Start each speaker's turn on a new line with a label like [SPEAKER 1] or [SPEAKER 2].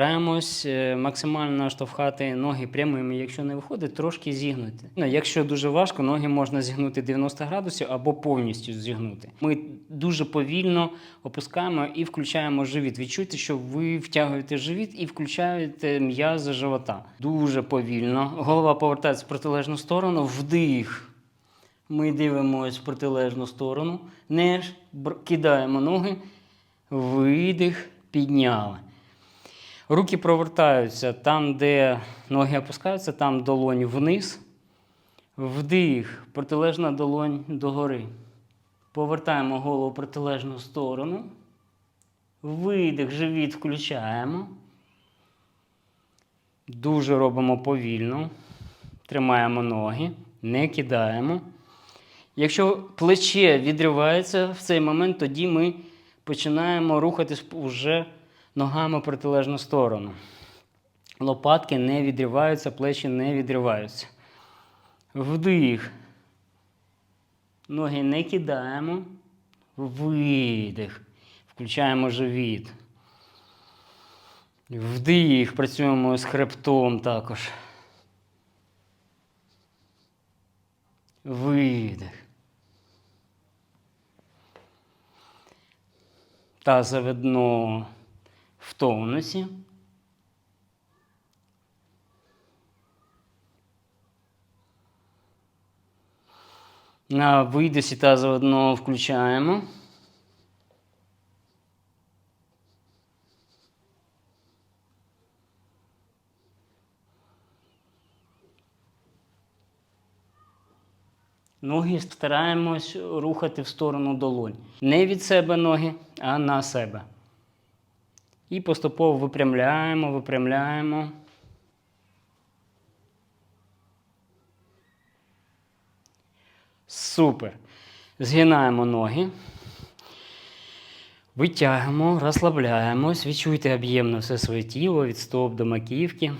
[SPEAKER 1] Стараємось е, максимально штовхати ноги прямими, якщо не виходить, трошки зігнути. Ну, якщо дуже важко, ноги можна зігнути 90 градусів або повністю зігнути. Ми дуже повільно опускаємо і включаємо живіт. Відчуйте, що ви втягуєте живіт і включаєте м'язи живота. Дуже повільно. Голова повертається в протилежну сторону, вдих. Ми дивимося в протилежну сторону, не кидаємо ноги, видих, підняли. Руки провертаються там, де ноги опускаються, там долонь вниз. Вдих, протилежна долонь догори. Повертаємо голову в протилежну сторону. Видих, живіт включаємо. Дуже робимо повільно. Тримаємо ноги, не кидаємо. Якщо плече відривається в цей момент, тоді ми починаємо рухатись вже ногами в протилежну сторону. Лопатки не відриваються, плечі не відриваються. Вдих. Ноги не кидаємо. Видих. Включаємо живіт. Вдих. Працюємо з хребтом також. Видих. Тазове дно в тонусі. На видосі тазове дно включаємо. Ноги стараємось рухати в сторону долонь. Не від себе ноги, а на себе. І поступово випрямляємо, випрямляємо. Супер. Згинаємо ноги. Витягуємо, розслабляємось, відчуйте об'ємно все своє тіло від стоп до маківки.